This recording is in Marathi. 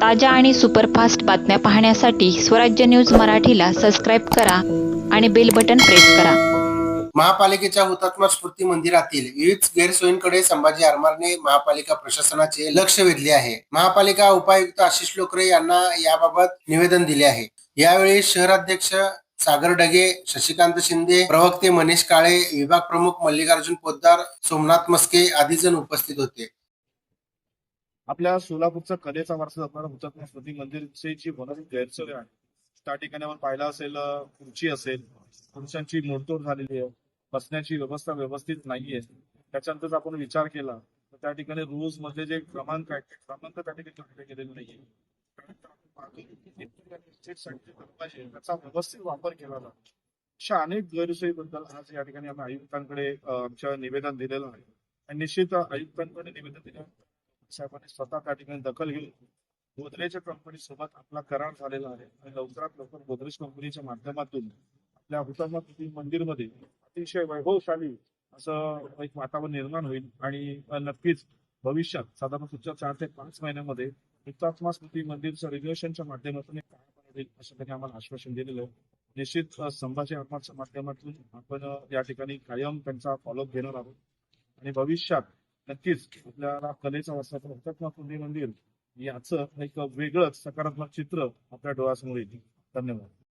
ताज्या आणि सुपरफास्ट बातम्या पाहण्यासाठी स्वराज्य न्यूज मराठीला सबस्क्राईब करा आणि बेल बटन प्रेस करा. महापालिकेच्या हुतात्मा स्मृती मंदिरातील विविध गैरसोयींकडे संभाजी आरमारने महापालिका प्रशासनाचे लक्ष वेधले आहे. महापालिका उपायुक्त आशिष लोकरे यांना याबाबत निवेदन दिले आहे. यावेळी शहराध्यक्ष सागर डगे शशिकांत शिंदे प्रवक्ते मनीष काळे विभाग प्रमुख मल्लिकार्जुन पोद्दार सोमनाथ मस्के आदी जण उपस्थित होते. आपल्या सोलापूरचा कलेचा वारसा जपणारा हुतात्मा स्मृती मंदिरची जी होणारी गैरसोय आहे त्या ठिकाणी आपण पाहिलं असेल खुर्ची असेल पुरुषांची मोडतोड झालेली आहे बसण्याची व्यवस्था व्यवस्थित नाहीये त्याच्यानंतर आपण विचार केला तर त्या ठिकाणी रूल्स मधले जे क्रमांक आहेत ते क्रमांक त्या ठिकाणी केलेले गेलेले नाहीये. त्याचा व्यवस्थित वापर केला जातो. अशा अनेक गैरसोयीबद्दल आज या ठिकाणी आम्ही आयुक्तांकडे आमच्या निवेदन दिलेलं आहे. आणि निश्चित आयुक्तांकडे निवेदन दिल्यानंतर साहेबांनी स्वतः त्या ठिकाणी दखल घेऊन गोदरेज कंपनी सोबत आपला करार झालेला आहे. आणि लवकरात लवकर गोदरेज कंपनीच्या माध्यमातून आपल्या हुतात्मा मंदिरमध्ये अतिशय वैभवशाली असं एक वातावरण निर्माण होईल. आणि नक्कीच भविष्यात साधारण पुढच्या चार ते पाच महिन्यामध्ये हुतात्मा स्मृती मंदिरचं रिनोव्हेशनच्या माध्यमातून काय असं त्यांनी आम्हाला आश्वासन दिलेलं आहे. निश्चित संभाजी आत्माच्या माध्यमातून आपण या ठिकाणी कायम त्यांचा फॉलोअप घेणार आहोत. आणि भविष्यात नक्कीच. आपल्याला कलेचा वारसा तर हुतात्मा मंदिर याचं एक वेगळंच सकारात्मक चित्र आपल्या डोळ्यासमोर येते धन्यवाद.